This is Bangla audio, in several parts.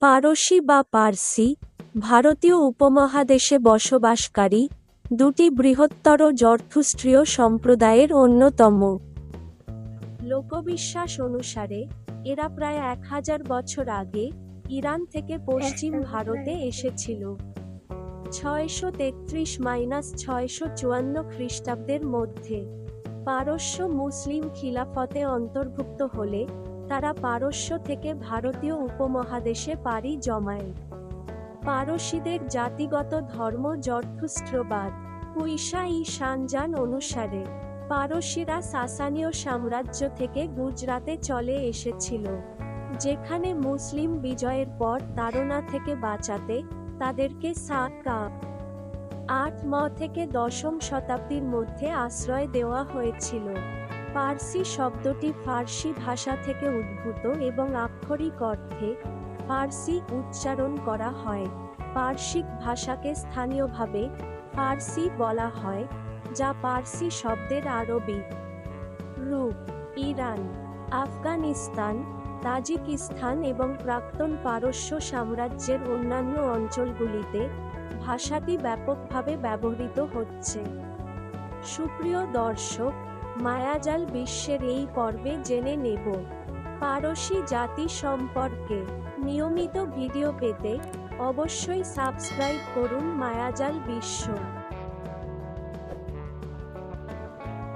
পারসি বা পার্সি ভারতীয় উপমহাদেশে বসবাসকারী দুটি বৃহত্তর জরথুস্ট্রীয় সম্প্রদায়ের অন্যতম। লোকবিশ্বাস অনুসারে এরা প্রায় এক হাজার বছর আগে ইরান থেকে পশ্চিম ভারতে এসেছিল। ছয়শো তেত্রিশ মাইনাস ছয়শো চুয়ান্ন খ্রিস্টাব্দের মধ্যে পারস্য মুসলিম খিলাফতে অন্তর্ভুক্ত হলে তারা পারস্য থেকে ভারতীয় উপমহাদেশে পাড়ি জমায়। পারসীদের জাতিগত ধর্ম জরথুস্ট্রবাদ কুইশা ই সানজান অনুসারে, পারসীরা সাসানীয় সাম্রাজ্য থেকে গুজরাতে চলে এসেছিল, যেখানে মুসলিম বিজয়ের পর তাড়না থেকে বাঁচাতে তাদেরকে সাকা আট ম থেকে দশম শতাব্দীর মধ্যে আশ্রয় দেওয়া হয়েছিল। পার্সি শব্দটি ফার্সি ভাষা থেকে উদ্ভূত এবং আক্ষরিক অর্থে ফার্সি উচ্চারণ করা হয়। পার্সিক ভাষাকে স্থানীয়ভাবে ফার্সি বলা হয়, যা পার্সি শব্দের আরবি। রূপ, ইরান, আফগানিস্তান, তাজিকিস্তান এবং প্রাক্তন পারস্য সাম্রাজ্যের অন্যান্য অঞ্চলগুলিতে ভাষাটি ব্যাপকভাবে ব্যবহৃত হচ্ছে। সুপ্রিয় দর্শক মায়াজাল বিশ্বের এই পর্বে জেনে নেব। পারসি জাতি সম্পর্কে নিয়মিত ভিডিও পেতে অবশ্যই সাবস্ক্রাইব করুন মায়াজাল বিশ্ব।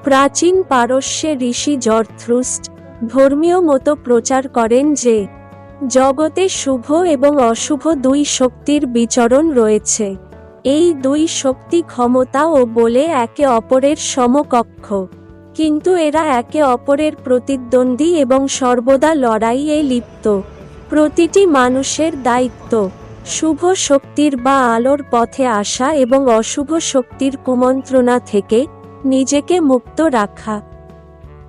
প্রাচীন পারস্যে ঋষি জর্থ্রুস্ট ধর্মীয় মতো প্রচার করেন যে, জগতে শুভ এবং অশুভ দুই শক্তির বিচরণ রয়েছে। এই দুই শক্তি ক্ষমতা ও বলে একে অপরের সমকক্ষ। কিন্তু এরা একে অপরের প্রতিদ্বন্দ্বী এবং সর্বদা লড়াইয়ে লিপ্ত। প্রতিটি মানুষের দায়িত্ব, শুভ শক্তির বা আলোর পথে আসা এবং অশুভ শক্তির কুমন্ত্রণা থেকে নিজেকে মুক্ত রাখা।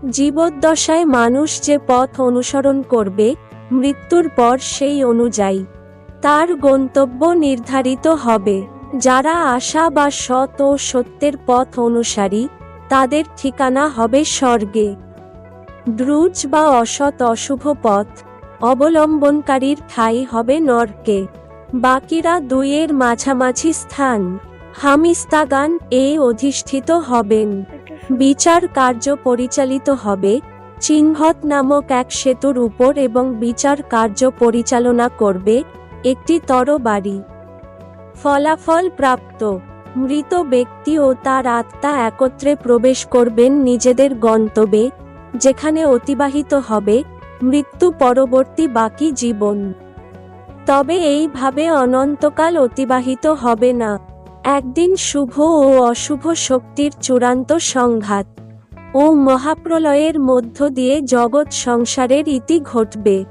জীবদ্দশায় মানুষ যে পথ অনুসরণ করবে, মৃত্যুর পর সেই অনুযায়ী। তার গন্তব্য নির্ধারিত হবে। যারা আশা বা সৎ ও সত্যের পথ অনুসারী তাদের ঠিকানা হবে স্বর্গে। দ্রুজ বা অসৎ অশুভ পথ অবলম্বনকারীর ঠাঁই হবে নরকে। বাকিরা দুইয়ের মাঝামাঝি স্থান। হামিস্তাগান এ অধিষ্ঠিত হবেন। বিচার কার্য পরিচালিত হবে। চিহ্নত নামক এক সেতুর উপর এবং বিচার কার্য পরিচালনা করবে একটি তরবারি। ফলাফল প্রাপ্ত। মৃত ব্যক্তি ও তার আত্মা একত্রে প্রবেশ করবেন নিজেদের গন্তব্যে, যেখানে অতিবাহিত হবে মৃত্যু পরবর্তী বাকি জীবন। তবে এইভাবে অনন্তকাল অতিবাহিত হবে না। একদিন শুভ ও অশুভ শক্তির চূড়ান্ত সংঘাত ও মহাপ্রলয়ের মধ্য দিয়ে জগৎ সংসারের ইতি ঘটবে।